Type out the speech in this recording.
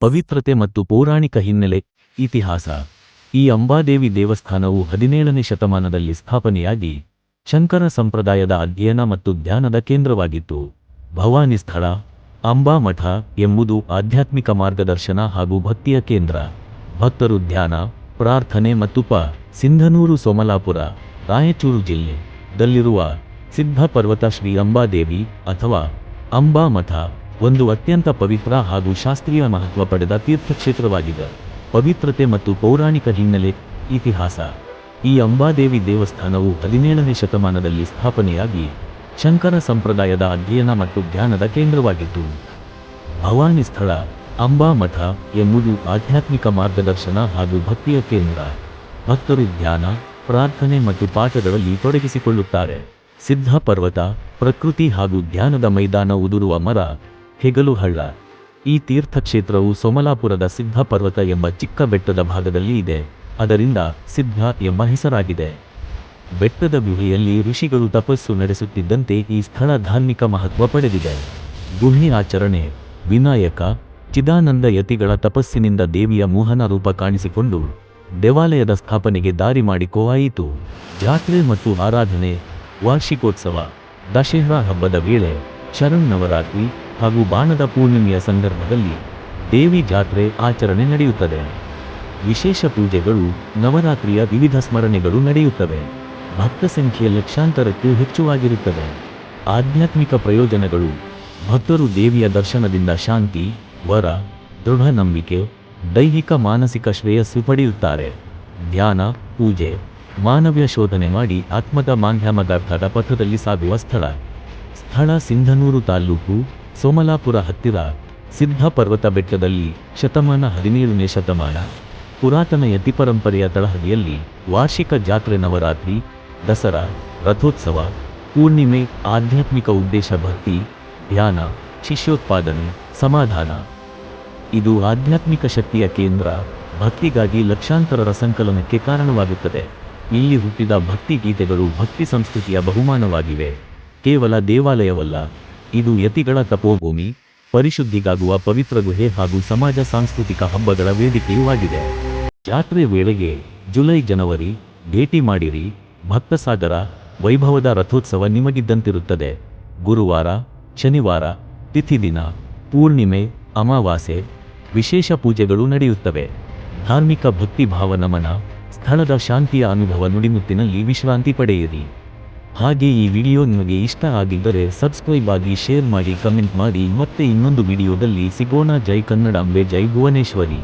ಪವಿತ್ರತೆ ಮತ್ತು ಪೌರಾಣಿಕ ಹಿನ್ನೆಲೆ, ಇತಿಹಾಸ. ಈ ಅಂಬಾದೇವಿ ದೇವಸ್ಥಾನವು ಹದಿನೇಳನೇ ಶತಮಾನದಲ್ಲಿ ಸ್ಥಾಪನೆಯಾಗಿ ಶಂಕರ ಸಂಪ್ರದಾಯದ ಅಧ್ಯಯನ ಮತ್ತು ಧ್ಯಾನದ ಕೇಂದ್ರವಾಗಿತ್ತು. ಭವಾನಿ ಸ್ಥಳ, ಅಂಬಾ ಮಠ ಎಂಬುದು ಆಧ್ಯಾತ್ಮಿಕ ಮಾರ್ಗದರ್ಶನ ಹಾಗೂ ಭಕ್ತಿಯ ಕೇಂದ್ರ. ಭಕ್ತರು ಧ್ಯಾನ, ಪ್ರಾರ್ಥನೆ ಮತ್ತು ಪ, ಸಿಂಧನೂರು ಸೋಮಲಾಪುರ, ರಾಯಚೂರು ಜಿಲ್ಲೆ ದಲ್ಲಿರುವ ಸಿದ್ಧ ಪರ್ವತ ಶ್ರೀ ಅಂಬಾದೇವಿ ಅಥವಾ ಅಂಬಾ ಮಠ. ಒಂದು ಅತ್ಯಂತ ಪವಿತ್ರ ಹಾಗೂ ಶಾಸ್ತ್ರೀಯ ಮಹತ್ವ ಪಡೆದ ತೀರ್ಥಕ್ಷೇತ್ರವಾಗಿದೆ. ಪವಿತ್ರತೆ ಮತ್ತು ಪೌರಾಣಿಕ ಹಿನ್ನೆಲೆ, ಇತಿಹಾಸ. ಈ ಅಂಬಾದೇವಿ ದೇವಸ್ಥಾನವು ಹದಿನೇಳನೇ ಶತಮಾನದಲ್ಲಿ ಸ್ಥಾಪನೆಯಾಗಿ ಶಂಕರ ಸಂಪ್ರದಾಯದ ಅಧ್ಯಯನ ಮತ್ತು ಧ್ಯಾನದ ಕೇಂದ್ರವಾಗಿತ್ತು. ಭವಾನಿ ಸ್ಥಳ, ಅಂಬಾ ಮಠ ಎಂಬುದು ಆಧ್ಯಾತ್ಮಿಕ ಮಾರ್ಗದರ್ಶನ ಹಾಗೂ ಭಕ್ತಿಯ ಕೇಂದ್ರ. ಭಕ್ತರು ಧ್ಯಾನ, ಪ್ರಾರ್ಥನೆ ಮತ್ತು ಪಾಠಗಳಲ್ಲಿ ತೊಡಗಿಸಿಕೊಳ್ಳುತ್ತಾರೆ. ಸಿದ್ಧ ಪರ್ವತ, ಪ್ರಕೃತಿ ಹಾಗೂ ಧ್ಯಾನದ ಮೈದಾನ ಉದುರುವ ಮರ ಹೆಗಲು ಹಳ್ಳ. ಈ ತೀರ್ಥಕ್ಷೇತ್ರವು ಸೋಮಲಾಪುರದ ಸಿದ್ಧ ಪರ್ವತ ಎಂಬ ಚಿಕ್ಕ ಬೆಟ್ಟದ ಭಾಗದಲ್ಲಿ ಇದೆ. ಅದರಿಂದ ಸಿದ್ಧ ಎಂಬ ಹೆಸರಾಗಿದೆ. ಬೆಟ್ಟದ ಗುಹೆಯಲ್ಲಿ ಋಷಿಗಳು ತಪಸ್ಸು ನಡೆಸುತ್ತಿದ್ದಂತೆ ಈ ಸ್ಥಳ ಧಾರ್ಮಿಕ ಮಹತ್ವ ಪಡೆದಿದೆ. ಗುಹೆ ಆಚರಣೆ, ವಿನಾಯಕ, ಚಿದಾನಂದ ಯತಿಗಳ ತಪಸ್ಸಿನಿಂದ ದೇವಿಯ ಮೋಹನ ರೂಪ ಕಾಣಿಸಿಕೊಂಡು ದೇವಾಲಯದ ಸ್ಥಾಪನೆಗೆ ದಾರಿ ಮಾಡಿಕೋವಾಯಿತು ಜಾತ್ರೆ ಮತ್ತು ಆರಾಧನೆ, ವಾರ್ಷಿಕೋತ್ಸವ, ದಶಹರಾ ಹಬ್ಬದ ವೇಳೆ ಶರಣ್ ನವರಾತ್ರಿ ಹಾಗೂ ಬಾಣದ ಪೂರ್ಣಿಮೆಯ ಸಂದರ್ಭದಲ್ಲಿ ದೇವಿ ಜಾತ್ರೆ ಆಚರಣೆ ನಡೆಯುತ್ತದೆ. ವಿಶೇಷ ಪೂಜೆಗಳು, ನವರಾತ್ರಿಯ ವಿವಿಧ ಸ್ಮರಣೆಗಳು ನಡೆಯುತ್ತವೆ. ಭಕ್ತ ಸಂಖ್ಯೆ ಲಕ್ಷಾಂತರಕ್ಕೂ ಹೆಚ್ಚುವಾಗಿರುತ್ತದೆ. ಆಧ್ಯಾತ್ಮಿಕ ಪ್ರಯೋಜನಗಳು, ಭಕ್ತರು ದೇವಿಯ ದರ್ಶನದಿಂದ ಶಾಂತಿ, ವರ, ದೃಢ ನಂಬಿಕೆ, ದೈಹಿಕ ಮಾನಸಿಕ ಶ್ರೇಯಸ್ಸು ಪಡೆಯುತ್ತಾರೆ. ಧ್ಯಾನ, ಪೂಜೆ, ಮಾನವ್ಯ ಶೋಧನೆ ಮಾಡಿ ಆತ್ಮದ ಮಾಧ್ಯಮಗಾರ್ಥದ ಪಥದಲ್ಲಿ ಸಾಗುವ ಸ್ಥಳ. ಸ್ಥಳ ಸಿಂಧನೂರು ತಾಲ್ಲೂಕು ಸೋಮಲಾಪುರ ಹತ್ತಿರ ಸಿದ್ಧ ಪರ್ವತ ಬೆಟ್ಟದಲ್ಲಿ ಶತಮಾನ ಹದಿನೇಳನೇ ಶತಮಾನ. ಪುರಾತನ ಯತಿ ಪರಂಪರೆಯ ತಳಹದಿಯಲ್ಲಿ ವಾರ್ಷಿಕ ಜಾತ್ರೆ ನವರಾತ್ರಿ, ದಸರಾ, ರಥೋತ್ಸವ, ಪೂರ್ಣಿಮೆ, ಆಧ್ಯಾತ್ಮಿಕ ಉದ್ದೇಶ ಭಕ್ತಿ, ಧ್ಯಾನ, ಶಿಷ್ಯೋತ್ಪಾದನೆ, ಸಮಾಧಾನ. ಇದು ಆಧ್ಯಾತ್ಮಿಕ ಶಕ್ತಿಯ ಕೇಂದ್ರ. ಭಕ್ತಿಗಾಗಿ ಲಕ್ಷಾಂತರರ ಸಂಕಲನಕ್ಕೆ ಕಾರಣವಾಗುತ್ತದೆ. ಇಲ್ಲಿ ಹುಟ್ಟಿದ ಭಕ್ತಿ ಗೀತೆಗಳು ಭಕ್ತಿ ಸಂಸ್ಕೃತಿಯ ಬಹುಮಾನವಾಗಿವೆ. ಕೇವಲ ದೇವಾಲಯವಲ್ಲ, ಇದು ಯತಿಗಳ ತಪೋಭೂಮಿ, ಪರಿಶುದ್ಧಿಗಾಗುವ ಪವಿತ್ರ ಗುಹೆ ಹಾಗೂ ಸಮಾಜ ಸಾಂಸ್ಕೃತಿಕ ಹಬ್ಬಗಳ ವೇದಿಕೆಯೂ ಆಗಿದೆ. ಜಾತ್ರೆ ವೇಳೆಗೆ ಜುಲೈ, ಜನವರಿ, ಭೇಟಿ ಮಾಡಿರಿ, ಭಕ್ತಸಾಗರ, ವೈಭವದ ರಥೋತ್ಸವ ನಿಮಗಿದ್ದಂತಿರುತ್ತದೆ. ಗುರುವಾರ, ಶನಿವಾರ, ತಿಥಿ ದಿನ, ಪೂರ್ಣಿಮೆ, ಅಮಾವಾಸ್ಯೆ, ವಿಶೇಷ ಪೂಜೆಗಳು ನಡೆಯುತ್ತವೆ. ಧಾರ್ಮಿಕ ಭಕ್ತಿಭಾವ ನಮನ ಸ್ಥಳದ ಶಾಂತಿಯ ಅನುಭವ ನುಡಿಮುತ್ತಿನಲ್ಲಿ ವಿಶ್ರಾಂತಿ ಪಡೆಯಿರಿ. ಹಾಗೆ ಈ ವಿಡಿಯೋ ನಿಮಗೆ ಇಷ್ಟ ಆಗಿದ್ದರೆ ಸಬ್ಸ್ಕ್ರೈಬ್ ಆಗಿ ಶೇರ್ ಮಾಡಿ ಕಮೆಂಟ್ ಮಾಡಿ ಮತ್ತೆ ಇನ್ನೊಂದು ವಿಡಿಯೋದಲ್ಲಿ ಸಿಗೋಣ ಜೈ ಕನ್ನಡಾಂಬೆ ಜೈ ಭುವನೇಶ್ವರಿ.